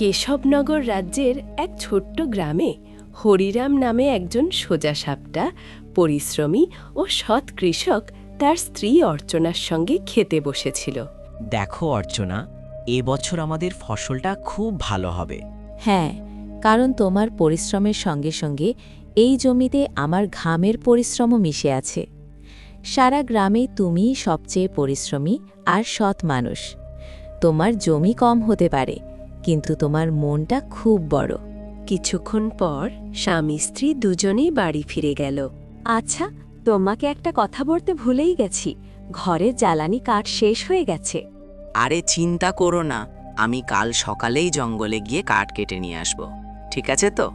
কেশবনগর রাজ্যের এক ছোট্ট গ্রামে হরিরাম নামে একজন সোজাসাপটা পরিশ্রমী ও সৎ কৃষক তার স্ত্রী অর্চনার সঙ্গে খেতে বসেছিল। দেখো অর্চনা এবছর আমাদের ফসলটা খুব ভালো হবে। হ্যাঁ কারণ তোমার পরিশ্রমের সঙ্গে সঙ্গে এই জমিতে আমার ঘামের পরিশ্রমও মিশে আছে। সারা গ্রামে তুমিই সবচেয়ে পরিশ্রমী আর সৎ মানুষ। তোমার জমি কম হতে পারে কিন্তু তোমার মনটা খুব বড়। কিছুক্ষণ পর স্বামী স্ত্রী দুজনেই বাড়ি ফিরে গেল। আচ্ছা তোমাকে একটা কথা বলতে ভুলেই গেছি। ঘরে জ্বালানি কাঠ শেষ হয়ে গেছে। আরে চিন্তা করো না আমি কাল সকালেই জঙ্গলে গিয়ে কাঠ কেটে নিয়ে আসব। ঠিক আছে তো?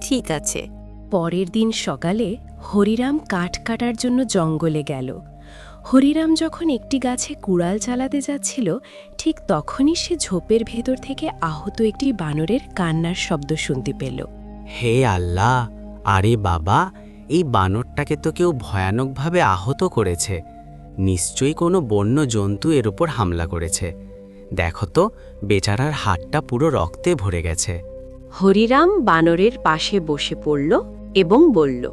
ঠিক আছে। পরের দিন সকালে হরিরাম কাঠ কাটার জন্য জঙ্গলে গেল। হরিরাম যখন একটি গাছে কুড়াল চালাতে যাচ্ছিল ঠিক তখনই সে ঝোপের ভেতর থেকে আহত একটি বানরের কান্নার শব্দ শুনতে পেল। হে আল্লাহ! আরে বাবা এই বানরটাকে তো কেউ ভয়ানকভাবে আহত করেছে। নিশ্চয়ই কোনো বন্য জন্তু এর উপর হামলা করেছে। দেখো তো বেচারার হাতটা পুরো রক্তে ভরে গেছে। হরিরাম বানরের পাশে বসে পড়ল এবং বলল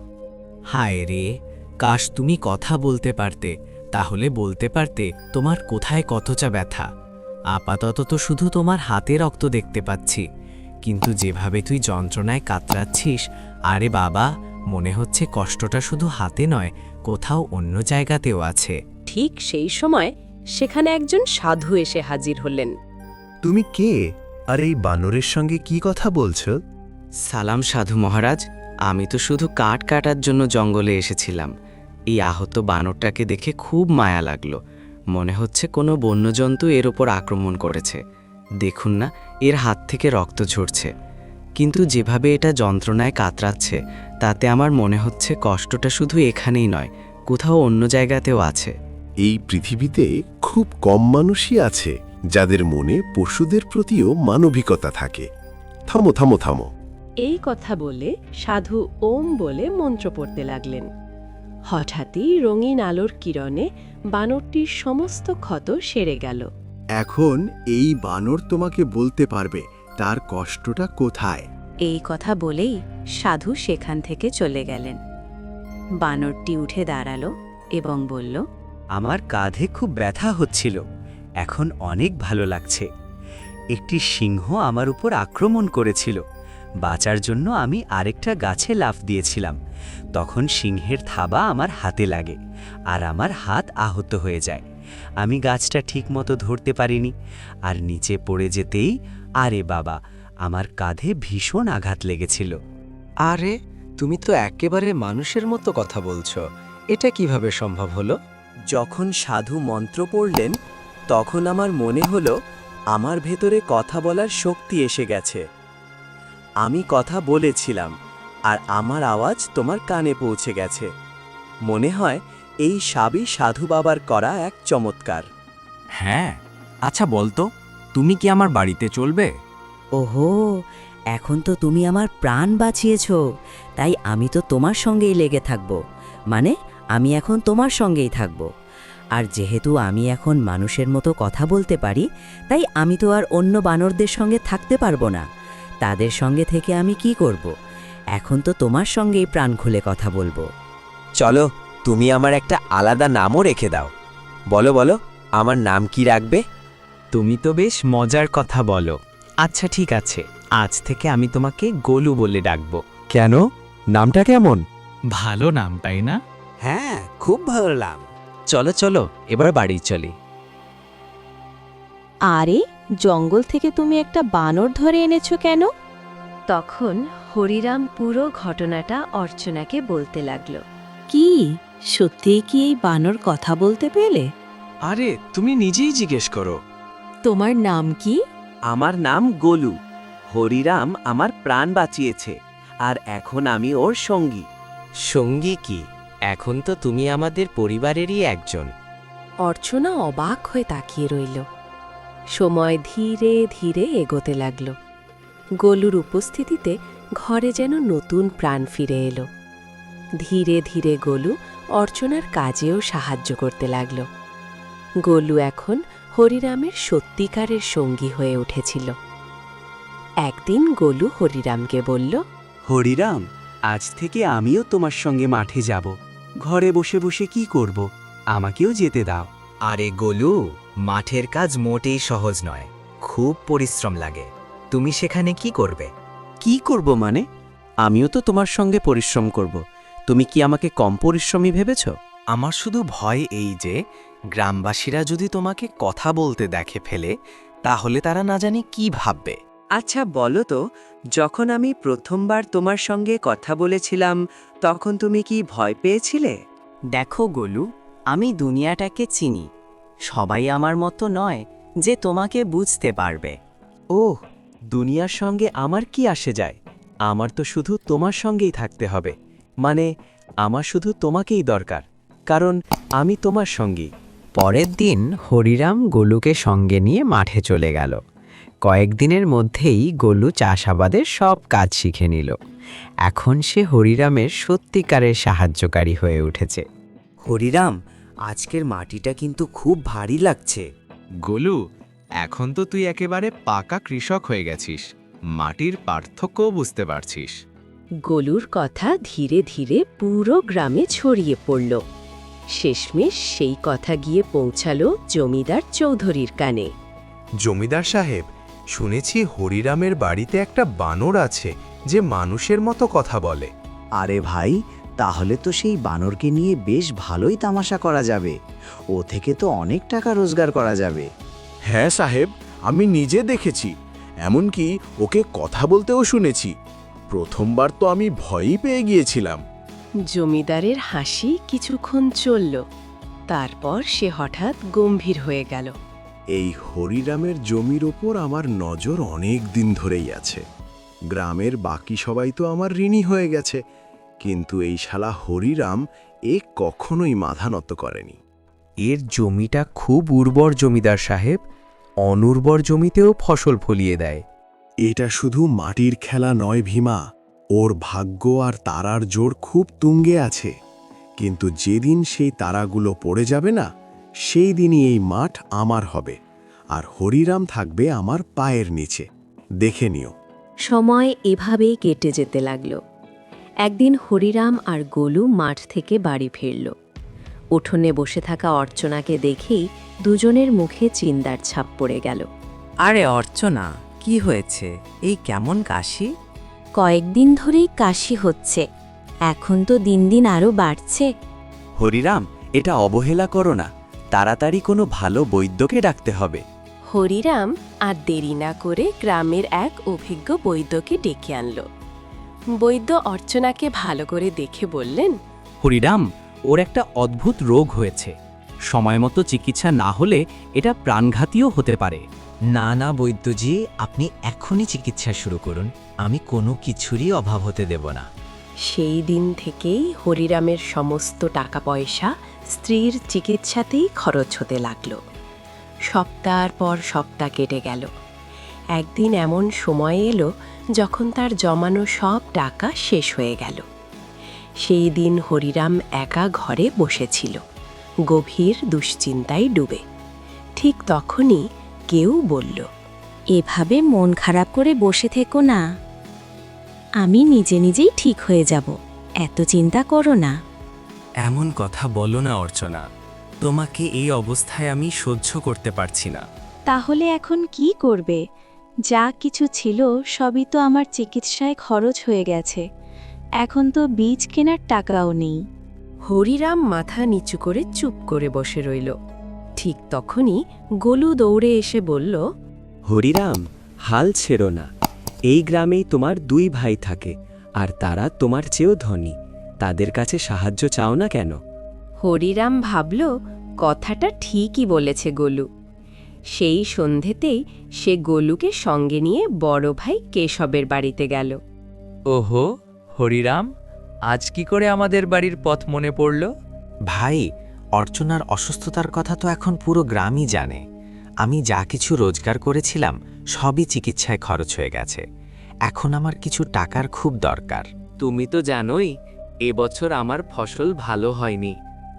হায় রে কাশ তুমি কথা বলতে পারতে। তাহলে বলতে পারতে তোমার কোথায় কতটা ব্যথা? আপাতত তো শুধু তোমার হাতে রক্ত দেখতে পাচ্ছি। কিন্তু যেভাবে তুই যন্ত্রণায় কাতরাচ্ছিস আরে বাবা মনে হচ্ছে কষ্টটা শুধু হাতে নয় কোথাও অন্য জায়গাতেও আছে। ঠিক সেই সময় সেখানে একজন সাধু এসে হাজির হলেন। তুমি কে? আর এই বানরের সঙ্গে কি কথা বলছ? সালাম সাধু মহারাজ আমি তো শুধু কাঠ কাটার জন্য জঙ্গলে এসেছিলাম। এই আহত বানরটাকে দেখে খুব মায়া লাগল। মনে হচ্ছে কোনো বন্যজন্তু এর ওপর আক্রমণ করেছে। দেখুন না এর হাত থেকে রক্ত ঝরছে। কিন্তু যেভাবে এটা যন্ত্রণায় কাতরাচ্ছে তাতে আমার মনে হচ্ছে কষ্টটা শুধু এখানেই নয় কোথাও অন্য জায়গাতেও আছে। এই পৃথিবীতে খুব কম মানুষই আছে যাদের মনে পশুদের প্রতিও মানবিকতা থাকে। থামো থামো থামো। এই কথা বলে সাধু ওম বলে মন্ত্র পড়তে লাগলেন। হঠাৎই রঙিন আলোর কিরণে বানরটির সমস্ত ক্ষত সেরে গেল। এখন এই বানর তোমাকে বলতে পারবে তার কষ্টটা কোথায়? এই কথা বলেই সাধু সেখান থেকে চলে গেলেন। বানরটি উঠে দাঁড়াল এবং বলল আমার কাঁধে খুব ব্যথা হচ্ছিল এখন অনেক ভালো লাগছে। একটি সিংহ আমার উপর আক্রমণ করেছিল বাঁচার জন্য আমি আরেকটা গাছে লাফ দিয়েছিলাম তখন সিংহের থাবা আমার হাতে লাগে আর আমার হাত আহত হয়ে যায়। আমি গাছটা ঠিকমতো ধরতে পারিনি আর নিচে পড়ে যেতেই আরে বাবা আমার কাঁধে ভীষণ আঘাত লেগেছিল। আরে তুমি তো একেবারে মানুষের মতো কথা বলছো। এটা কীভাবে সম্ভব হলো? যখন সাধু মন্ত্র পড়লেন তখন আমার মনে হলো আমার ভেতরে কথা বলার শক্তি এসে গেছে। আমি কথা বলেছিলাম। আর আমার আওয়াজ তোমার কানে পৌঁছে গেছে। মনে হয় এই সাবি সাধু বাবার করা এক চমৎকার। হ্যাঁ আচ্ছা বলতো তুমি কি আমার বাড়িতে চলবে? ওহো এখন তো তুমি আমার প্রাণ বাঁচিয়েছ তাই আমি তো তোমার সঙ্গেই লেগে থাকব। মানে আমি এখন তোমার সঙ্গেই থাকব। আর যেহেতু আমি এখন মানুষের মতো কথা বলতে পারি তাই আমি তো আর অন্য বানরদের সঙ্গে থাকতে পারব না। তাদের সঙ্গে থেকে আমি কি করব? এখন তো তোমার সঙ্গেই প্রাণ খুলে কথা বলব। চলো তুমি আমার একটা আলাদা নামও রেখে দাও। বলো বলো আমার নাম কি রাখবে? তুমি তো বেশ মজার কথা বলো। আচ্ছা ঠিক আছে। আজ থেকে আমি তোমাকে গোলু বলে ডাকবো। কেন? নামটা কেমন? ভালো নাম তাই না? হ্যাঁ খুব ভালো নাম। চলো চলো এবার বাড়ি চলি। আরে জঙ্গল থেকে তুমি একটা বানর ধরে এনেছো কেন? তখন হরিরাম পুরো ঘটনাটা অর্চনাকে বলতে লাগল। কি? সত্যিই কি এই বানর কথা বলতে পেলে? আরে তুমি নিজেই জিজ্ঞেস করো। তোমার নাম কি? আমার নাম গোলু। হরিরাম আমার প্রাণ বাঁচিয়েছে আর এখন আমি ওর সঙ্গী। সঙ্গী কি? এখন তো তুমি আমাদের পরিবারেরই একজন। অর্চনা অবাক হয়ে তাকিয়ে রইল। সময় ধীরে ধীরে এগোতে লাগল। গোলুর উপস্থিতিতে ঘরে যেন নতুন প্রাণ ফিরে এলো। ধীরে ধীরে গোলু অর্চনার কাজেও সাহায্য করতে লাগল। গোলু এখন হরিরামের সত্যিকারের সঙ্গী হয়ে উঠেছিল। একদিন গোলু হরিরামকে বলল হরিরাম আজ থেকে আমিও তোমার সঙ্গে মাঠে যাব। ঘরে বসে বসে কি করব? আমাকেও যেতে দাও। আরে গোলু মাঠের কাজ মোটেই সহজ নয়। খুব পরিশ্রম লাগে। তুমি সেখানে কি করবে? কি করব মানে? আমিও তো তোমার সঙ্গে পরিশ্রম করব। তুমি কি আমাকে কম পরিশ্রমী ভেবেছ? আমার শুধু ভয় এই যে গ্রামবাসীরা যদি তোমাকে কথা বলতে দেখে ফেলে তাহলে তারা না জানি কি ভাববে। আচ্ছা বলো তো যখন আমি প্রথমবার তোমার সঙ্গে কথা বলেছিলাম তখন তুমি কি ভয় পেয়েছিলে? দেখো গোলু আমি দুনিয়াটাকে চিনি। সবাই আমার মতো নয় যে তোমাকে বুঝতে পারবে। ওহ দুনিয়ার সঙ্গে আমার কি আসে যায়? আমার তো শুধু তোমার সঙ্গেই থাকতে হবে। মানে আমার শুধু তোমাকেই দরকার। কারণ আমি তোমার সঙ্গী। পরের দিন হরিরাম গোলুকে সঙ্গে নিয়ে মাঠে চলে গেল। কয়েকদিনের মধ্যেই গোলু চাষাবাদের সব কাজ শিখে নিল। এখন সে হরিরামের সত্যিকারের সাহায্যকারী হয়ে উঠেছে। হরিরাম আজকের মাটিটা কিন্তু খুব ভারী লাগছে। গোলু এখন তো তুই একেবারে পাকা কৃষক হয়ে গেছিস। মাটির পার্থক্যও বুঝতে পারছিস। গোলুর কথা ধীরে ধীরে পুরো গ্রামে ছড়িয়ে পড়ল। শেষমেশ সেই কথা গিয়ে পৌঁছালো জমিদার চৌধুরীর কানে। জমিদার সাহেব শুনেছি হরিরামের বাড়িতে একটা বানর আছে যে মানুষের মতো কথা বলে। আরে ভাই তাহলে তো সেই বানরকে নিয়ে বেশ ভালোই তামাশা করা যাবে। ও থেকে তো অনেক টাকা রোজগার করা যাবে। হ্যাঁ সাহেব আমি নিজে দেখেছি। এমনকি ওকে কথা বলতেও শুনেছি। প্রথমবার তো আমি ভয়ই পেয়ে গিয়েছিলাম। জমিদারের হাসি কিছুক্ষণ চলল। তারপর সে হঠাৎ গম্ভীর হয়ে গেল। এই হরিরামের জমির ওপর আমার নজর অনেক দিন ধরেই আছে। গ্রামের বাকি সবাই তো আমার ঋণী হয়ে গেছে। কিন্তু এই শালা হরিরাম এ কখনোই মাথা নত করেনি। এর জমিটা খুব উর্বর জমিদার সাহেব। অনুর্বর জমিতেও ফসল ফলিয়ে দেয়। এটা শুধু মাটির খেলা নয় ভীমা ওর ভাগ্য আর তারার জোর খুব তুঙ্গে আছে। কিন্তু যেদিন সেই তারাগুলো পড়ে যাবে না সেই দিনই এই মাঠ আমার হবে আর হরিরাম থাকবে আমার পায়ের নিচে। দেখে নিও। সময় এভাবেই কেটে যেতে লাগল। একদিন হরিরাম আর গোলু মাঠ থেকে বাড়ি ফিরল। উঠোনে বসে থাকা অর্চনাকে দেখেই দুজনের মুখে চিন্তার ছাপ পড়ে গেল। আরে অর্চনা কি হয়েছে? এই কেমন কাশি? কয়েকদিন ধরেই কাশি হচ্ছে। এখন তো দিন দিন আরও বাড়ছে। হরিরাম এটা অবহেলা করো না। তাড়াতাড়ি কোনো ভালো বৈদ্যকে ডাকতে হবে। হরিরাম আর দেরি না করে গ্রামের এক অভিজ্ঞ বৈদ্যকে ডেকে আনল। বৈদ্য অর্চনাকে ভালো করে দেখে বললেন হরিরাম ওর একটা অদ্ভুত রোগ হয়েছে। সময় মতো চিকিৎসা না হলে এটা প্রাণঘাতীও হতে পারে। না না বৈদ্যজি আপনি এখনই চিকিৎসা শুরু করুন। আমি কোনো কিছুরই অভাব হতে দেব না। সেই দিন থেকেই হরিরামের সমস্ত টাকা পয়সা স্ত্রীর চিকিৎসাতেই খরচ হতে লাগল। সপ্তাহ পর সপ্তাহ কেটে গেল। একদিন এমন সময় এলো যখন তার জমানো সব টাকা শেষ হয়ে গেল। সেই দিন হরিরাম একা ঘরে বসেছিল। গভীর দুশ্চিন্তায় ডুবে। ঠিক তখনই কেউ বলল এভাবে মন খারাপ করে বসে থেকো না। আমি নিজে নিজেই ঠিক হয়ে যাব। এত চিন্তা করো না। এমন কথা বলো না অর্চনা। তোমাকে এই অবস্থায় আমি সহ্য করতে পারছি না। তাহলে এখন কি করবে? যা কিছু ছিল সবই তো আমার চিকিৎসায় খরচ হয়ে গেছে। এখন তো বীজ কেনার টাকাও নেই। হরিরাম মাথা নিচু করে চুপ করে বসে রইল। ঠিক তখনই গোলু দৌড়ে এসে বলল হরিরাম হাল ছেড়ো না। এই গ্রামেই তোমার দুই ভাই থাকে আর তারা তোমার চেয়েও ধনী। তাদের কাছে সাহায্য চাও না কেন? হরিরাম ভাবল কথাটা ঠিকই বলেছে গোলু। সেই সন্ধেতেই সে গোলুকে সঙ্গে নিয়ে বড় ভাই কেশবের বাড়িতে গেল। ওহো হরিরাম আজ কি করে আমাদের বাড়ির পথ মনে পড়ল? ভাই অর্চনার অসুস্থতার কথা তো এখন পুরো গ্রামই জানে। আমি যা কিছু রোজগার করেছিলাম সবই চিকিৎসায় খরচ হয়ে গেছে। এখন আমার কিছু টাকার খুব দরকার। তুমি তো জানোই এবছর আমার ফসল ভালো হয়নি।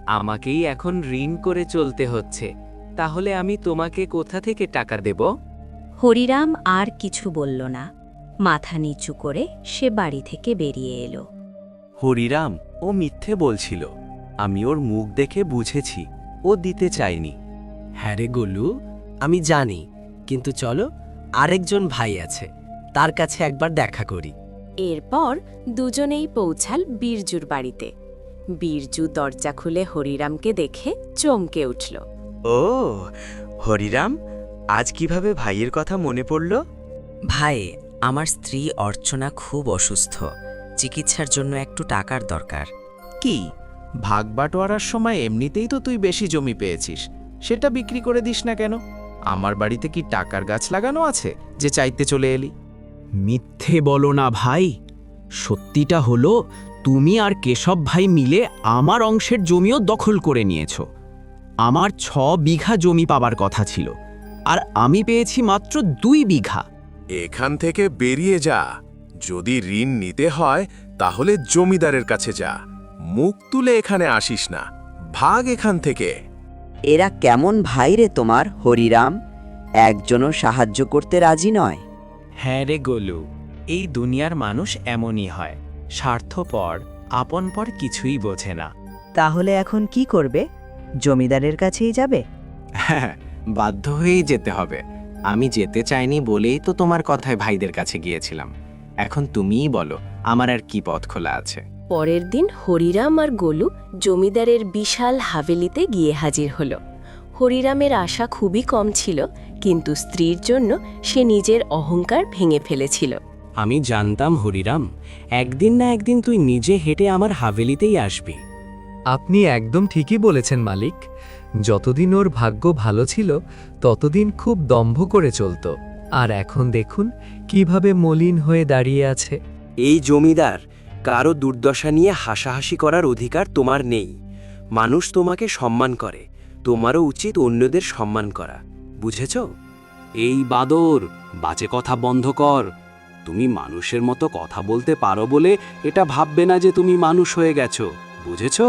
আমাকেই এখন ঋণ করে চলতে হচ্ছে। তাহলে আমি তোমাকে কোথা থেকে টাকা দেব? হরিরাম আর কিছু বলল না। মাথা নিচু করে সে বাড়ি থেকে বেরিয়ে এলো। হরিরাম ও মিথ্যে বলছিল। আমি ওর মুখ দেখে বুঝেছি ও দিতে চায়নি। হ্যাঁ রে গোলু আমি জানি কিন্তু চলো আরেকজন ভাই আছে তার কাছে একবার দেখা করি। এরপর দুজনেই পৌঁছাল বীরজুর বাড়িতে। বীরজু দরজা খুলে হরিরামকে দেখে চমকে উঠল। ও হরিরাম আজ কীভাবে ভাইয়ের কথা মনে পড়ল? ভাই আমার স্ত্রী অর্চনা খুব অসুস্থ। চিকিৎসার জন্য একটু টাকার দরকার। কি? ভাগ বাটোয়ারার সময় এমনিতেই তো তুই বেশি জমি পেয়েছিস। সেটা বিক্রি করে দিস না কেন? আমার বাড়িতে কি টাকার গাছ লাগানো আছে যে চাইতে চলে এলি? মিথ্যে বলো না ভাই। সত্যিটা হলো তুমি আর কেশব ভাই মিলে আমার অংশের জমিও দখল করে নিয়েছ। আমার ছ বিঘা জমি পাবার কথা ছিল। আর আমি পেয়েছি মাত্র দুই বিঘা। এখান থেকে বেরিয়ে যা। যদি ঋণ নিতে হয় তাহলে জমিদারের কাছে যা। মুখ তুলে এখানে আসিস না। ভাগ এখান থেকে। এরা কেমন ভাই রে তোমার হরিরাম? একজনও সাহায্য করতে রাজি নয়। হ্যাঁ রে গোলু এই দুনিয়ার মানুষ এমনই হয়। স্বার্থপর আপন পর কিছুই বোঝে না। তাহলে এখন কি করবে? জমিদারের কাছেই যাবে? হ্যাঁ বাধ্য হয়েই যেতে হবে। আমি যেতে চাইনি বলেই তো তোমার কথায় ভাইদের কাছে গিয়েছিলাম। এখন তুমিই বলো আমার আর কি পথ খোলা আছে? পরের দিন হরিরাম আর গোলু জমিদারের বিশাল হাভেলিতে গিয়ে হাজির হল। হরিরামের আশা খুবই কম ছিল কিন্তু স্ত্রীর জন্য সে নিজের অহংকার ভেঙে ফেলেছিল। আমি জানতাম হরিরাম একদিন না একদিন তুই নিজে হেঁটে আমার হাভেলিতেই আসবি। আপনি একদম ঠিকই বলেছেন মালিক। যতদিন ওর ভাগ্য ভালো ছিল ততদিন খুব দম্ভ করে চলত। আর এখন দেখুন কীভাবে মলিন হয়ে দাঁড়িয়ে আছে। এই জমিদার কারও দুর্দশা নিয়ে হাসাহাসি করার অধিকার তোমার নেই। মানুষ তোমাকে সম্মান করে তোমারও উচিত অন্যদের সম্মান করা। বুঝেছ? এই বাদর বাজে কথা বন্ধ কর। তুমি মানুষের মতো কথা বলতে পারো বলে এটা ভাববে না যে তুমি মানুষ হয়ে গেছো। বুঝেছ?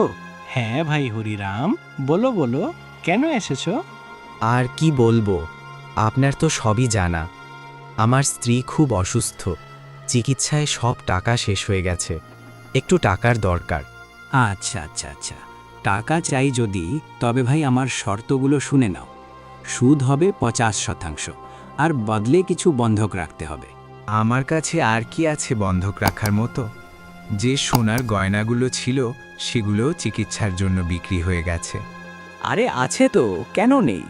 হ্যাঁ ভাই হরিরাম বলো বলো কেন এসেছ? আর কি বলব আপনার তো সবই জানা। আমার স্ত্রী খুব অসুস্থ চিকিৎসায় সব টাকা শেষ হয়ে গেছে একটু টাকার দরকার। আচ্ছা আচ্ছা আচ্ছা টাকা চাই যদি তবে ভাই আমার শর্তগুলো শুনে নাও। সুদ হবে পঁচাশ শতাংশ আর বদলে কিছু বন্ধক রাখতে হবে। আমার কাছে আর কি আছে বন্ধক রাখার মতো? যে সোনার গয়নাগুলো ছিল সেগুলো চিকিৎসার জন্য বিক্রি হয়ে গেছে। আরে আছে তো কেন নেই?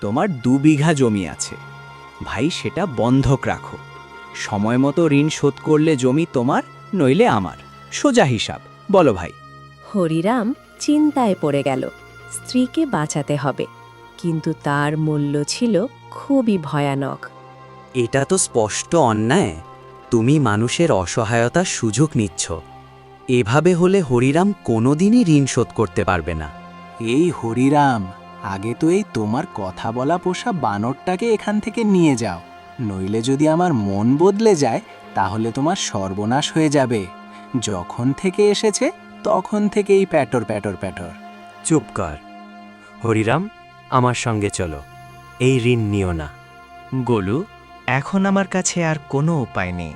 তোমার দু বিঘা জমি আছে। ভাই সেটা বন্ধক রাখো। সময় মতো ঋণ শোধ করলে জমি তোমার নইলে আমার। সোজা হিসাব বলো ভাই। হরিরাম চিন্তায় পড়ে গেল স্ত্রীকে বাঁচাতে হবে। কিন্তু তার মূল্য ছিল খুবই ভয়ানক। এটা তো স্পষ্ট অন্যায়। তুমি মানুষের অসহায়তার সুযোগ নিচ্ছ। এভাবে হলে হরিরাম কোনোদিনই ঋণ শোধ করতে পারবে না। এই হরিরাম আগে তো এই তোমার কথা বলা পোষা বানরটাকে এখান থেকে নিয়ে যাও। নইলে যদি আমার মন বদলে যায় তাহলে তোমার সর্বনাশ হয়ে যাবে। যখন থেকে এসেছে তখন থেকেই প্যাটর প্যাটর প্যাটর। চুপ কর। হরিরাম আমার সঙ্গে চলো। এই ঋণ নিও না। গোলু এখন আমার কাছে আর কোনো উপায় নেই।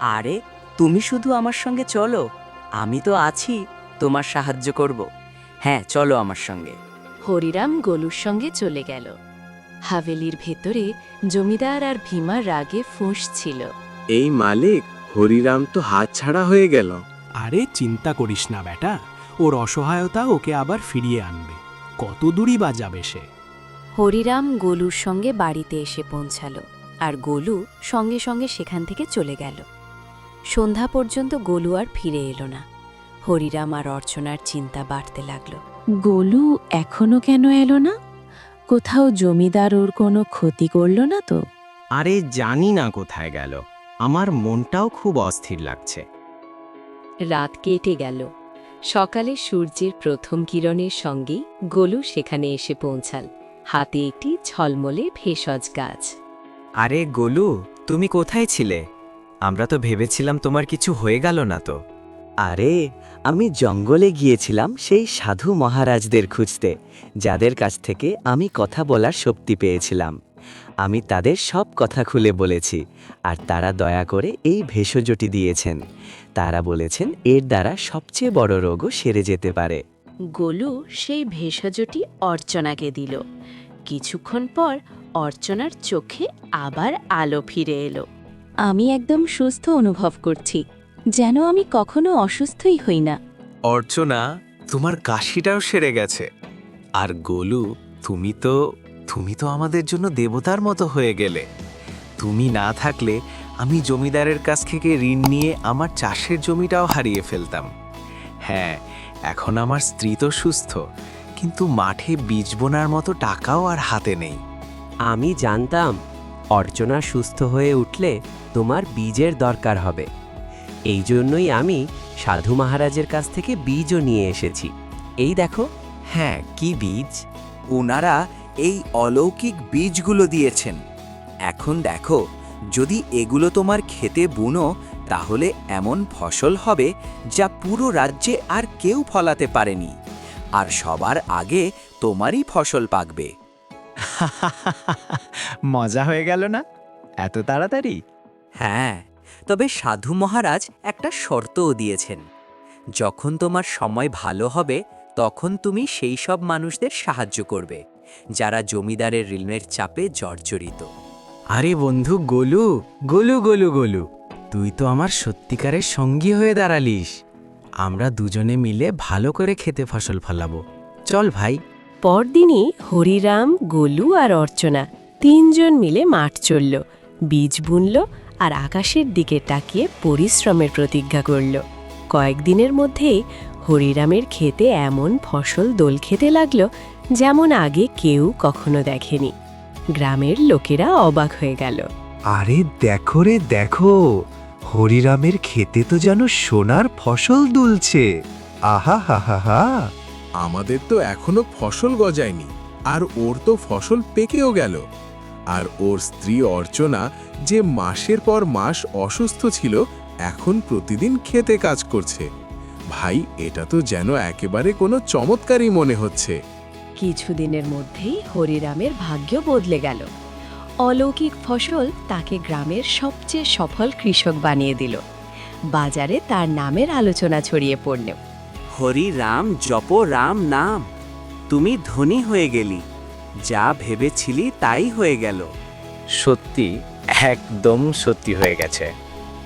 আরে তুমি শুধু আমার সঙ্গে চলো। আমি তো আছি তোমার সাহায্য করব। হ্যাঁ চলো আমার সঙ্গে। হরিরাম গোলুর সঙ্গে চলে গেল। হাভেলির ভেতরে জমিদার আর ভীমার রাগে ফুঁস ছিল। এই মালিক হরিরাম তো হাত ছাড়া হয়ে গেল। আরে চিন্তা করিস না বেটা ওর অসহায়তা ওকে আবার ফিরিয়ে আনবে। কত দূরই বা যাবে সে। হরিরাম গোলুর সঙ্গে বাড়িতে এসে পৌঁছালো আর গোলু সঙ্গে সঙ্গে সেখান থেকে চলে গেল। সন্ধ্যা পর্যন্ত গোলু আর ফিরে এলো না। হরিরাম আর অর্চনার চিন্তা বাড়তে লাগল। গোলু এখনও কেন এলো না? কোথাও জমিদার ওর কোনো ক্ষতি করল না তো? আরে জানি না কোথায় গেল। আমার মনটাও খুব অস্থির লাগছে। রাত কেটে গেল। সকালে সূর্যের প্রথম কিরণের সঙ্গেই গোলু সেখানে এসে পৌঁছাল। হাতে একটি ঝলমলে ভেষজ গাছ। আরে গোলু তুমি কোথায় ছিলে? আমরা তো ভেবেছিলাম তোমার কিছু হয়ে গেল না তো। আরে আমি জঙ্গলে গিয়েছিলাম সেই সাধু মহারাজদের খুঁজতে যাদের কাছ থেকে আমি কথা বলার শক্তি পেয়েছিলাম। আমি তাদের সব কথা খুলে বলেছি আর তারা দয়া করে এই ভেষজটি দিয়েছেন। তারা বলেছেন এর দ্বারা সবচেয়ে বড় রোগও সেরে যেতে পারে। গোলু সেই ভেষজটি অর্চনাকে দিল। কিছুক্ষণ পর অর্চনার চোখে আবার আলো ফিরে এলো। আমি একদম সুস্থ অনুভব করছি যেন আমি কখনো অসুস্থই হই না। অর্চনা তোমার কাশিটাও সেরে গেছে। আর গোলু তুমি তো তুমি তো আমাদের জন্য দেবতার মতো হয়ে গেলে। তুমি না থাকলে আমি জমিদারের কাছ থেকে ঋণ নিয়ে আমার চাষের জমিটাও হারিয়ে ফেলতাম। হ্যাঁ এখন আমার স্ত্রী তো সুস্থ কিন্তু মাঠে বীজ বোনার মতো টাকাও আর হাতে নেই। আমি জানতাম অর্চনা সুস্থ হয়ে উঠলে তোমার বীজের দরকার হবে। এই জন্যই আমি সাধু মহারাজের কাছ থেকে বীজও নিয়ে এসেছি। এই দেখো। হ্যাঁ কি বীজ? ওনারা এই অলৌকিক বীজগুলো দিয়েছেন। এখন দেখো যদি এগুলো তোমার খেতে বুনো তাহলে এমন ফসল হবে যা পুরো রাজ্যে আর কেউ ফলাতে পারেনি। আর সবার আগে তোমারই ফসল পাকবে। মজা হয়ে গেল না? এত তাড়াতাড়ি? হ্যাঁ তবে সাধু মহারাজ একটা শর্তও দিয়েছেন। যখন তোমার সময় ভালো হবে তখন তুমি সেই সব মানুষদের সাহায্য করবে যারা জমিদারের ঋণের চাপে জর্জরিত। আরে বন্ধু গোলু গোলু গোলু গোলু তুই তো আমার সত্যিকারের সঙ্গী হয়ে দাঁড়ালিস। আমরা দুজনে মিলে ভালো করে খেতে ফসল ফলাবো। চল ভাই। পরদিনই হরিরাম গোলু আর অর্চনা তিনজন মিলে মাঠ চলল। বীজ বুনল আর আকাশের দিকে তাকিয়ে পরিশ্রমের প্রতিজ্ঞা করল। কয়েকদিনের মধ্যেই হরিরামের খেতে এমন ফসল দোল খেতে লাগল যেমন আগে কেউ কখনো দেখেনি। গ্রামের লোকেরা অবাক হয়ে গেল। আরে দেখো রে দেখো হরিরামের খেতে তো যেন সোনার ফসল দুলছে। আহা হা হা হা। আমাদের তো এখনও ফসল গজায়নি আর ওর তো ফসল পেকেও গেল। আর ওর স্ত্রী অর্চনা যে মাসের পর মাস অসুস্থ ছিল এখন প্রতিদিন খেতে কাজ করছে। ভাই এটা তো যেন একেবারে কোনো চমৎকারই মনে হচ্ছে। কিছুদিনের মধ্যেই হরিরামের ভাগ্য বদলে গেল। অলৌকিক ফসল তাকে গ্রামের সবচেয়ে সফল কৃষক বানিয়ে দিল। বাজারে তার নামের আলোচনা ছড়িয়ে পড়ল। হরি রাম জপ রাম নাম। তুমি ধনী হয়ে গেলি। যা ভেবেছিলি তাই হয়ে গেল। সত্যি একদম সত্যি হয়ে গেছে।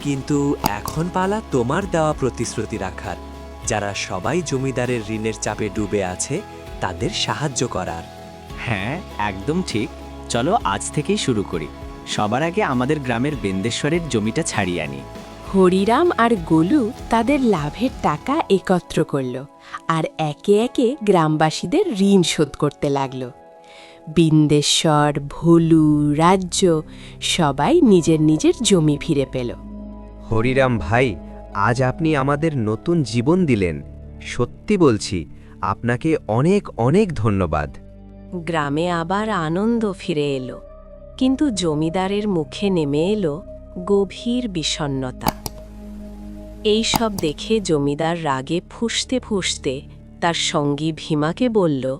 কিন্তু এখন পালা তোমার দেওয়া প্রতিশ্রুতি রাখার। যারা সবাই জমিদারের ঋণের চাপে ডুবে আছে তাদের সাহায্য করার। হ্যাঁ একদম ঠিক। চলো আজ থেকেই শুরু করি। সবার আগে আমাদের গ্রামের বেন্দেশ্বরের জমিটা ছাড়িয়ে আনি। হরিরাম আর গোলু তাদের লাভের টাকা একত্র করল আর একে একে গ্রামবাসীদের ঋণ শোধ করতে লাগল। বিন্দেশ্বর ভুলু রাজ্য সবাই নিজের নিজের জমি ফিরে পেল। হরিরাম ভাই আজ আপনি আমাদের নতুন জীবন দিলেন। সত্যি বলছি আপনাকে অনেক অনেক ধন্যবাদ। গ্রামে আবার আনন্দ ফিরে এলো কিন্তু জমিদারের মুখে নেমে এলো গভীর বিষণ্নতা এই সব দেখে জমিদার রাগে ফুঁসতে ফুঁসতে তার সঙ্গী ভীমাকে বলল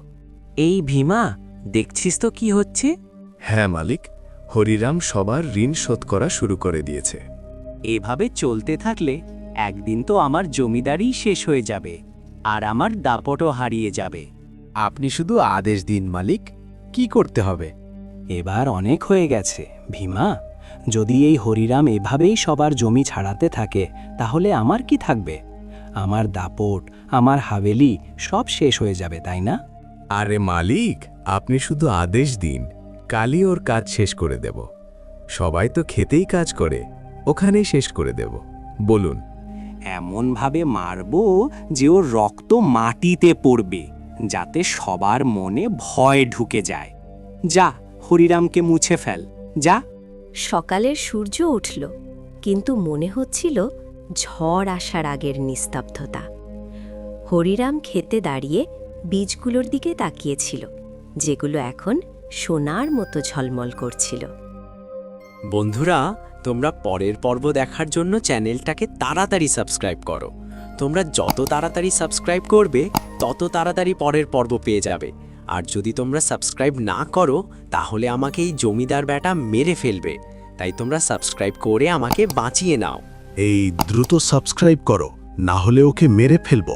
এই ভীমা দেখছিস তো কি হচ্ছে? হ্যাঁ মালিক। হরিরাম সবার ঋণ শোধ করা শুরু করে দিয়েছে। এভাবে চলতে থাকলে একদিন তো আমার জমিদারি শেষ হয়ে যাবে আর আমার দাপটও হারিয়ে যাবে। আপনি শুধু আদেশ দিন মালিক। কি করতে হবে? এবার অনেক হয়ে গেছে ভীমা। যদি এই হরিরাম এভাবেই সবার জমি ছাড়াতে থাকে তাহলে আমার কি থাকবে? আমার দাপট আমার হাভেলি সব শেষ হয়ে যাবে তাই না? আরে মালিক আপনি শুধু আদেশ দিন কালই ওর কাজ শেষ করে দেব। সবাই তো খেতেই কাজ করে ওখানেই শেষ করে দেব। বলুন। এমনভাবে মারবো যে ওর রক্ত মাটিতে পড়বে যাতে সবার মনে ভয় ঢুকে যায়। যা হরিরামকে মুছে ফেল। যা। সকালের সূর্য উঠল কিন্তু মনে হচ্ছিল ঝড় আসার আগের নিস্তব্ধতা। হরিরাম খেতে দাঁড়িয়ে বীজগুলোর দিকে তাকিয়েছিল যেগুলো এখন সোনার মতো ঝলমল করছিল। বন্ধুরা তোমরা পরের পর্ব দেখার জন্য চ্যানেলটাকে তাড়াতাড়ি সাবস্ক্রাইব করো। তোমরা যত তাড়াতাড়ি সাবস্ক্রাইব করবে তত তাড়াতাড়ি পরের পর্ব পেয়ে যাবে। আর যদি তোমরা সাবস্ক্রাইব না করো তাহলে আমাকে এই জমিদার ব্যাটা মেরে ফেলবে। তাই তোমরা সাবস্ক্রাইব করে আমাকে বাঁচিয়ে নাও। এই দ্রুত সাবস্ক্রাইব করো না হলে ওকে মেরে ফেলব।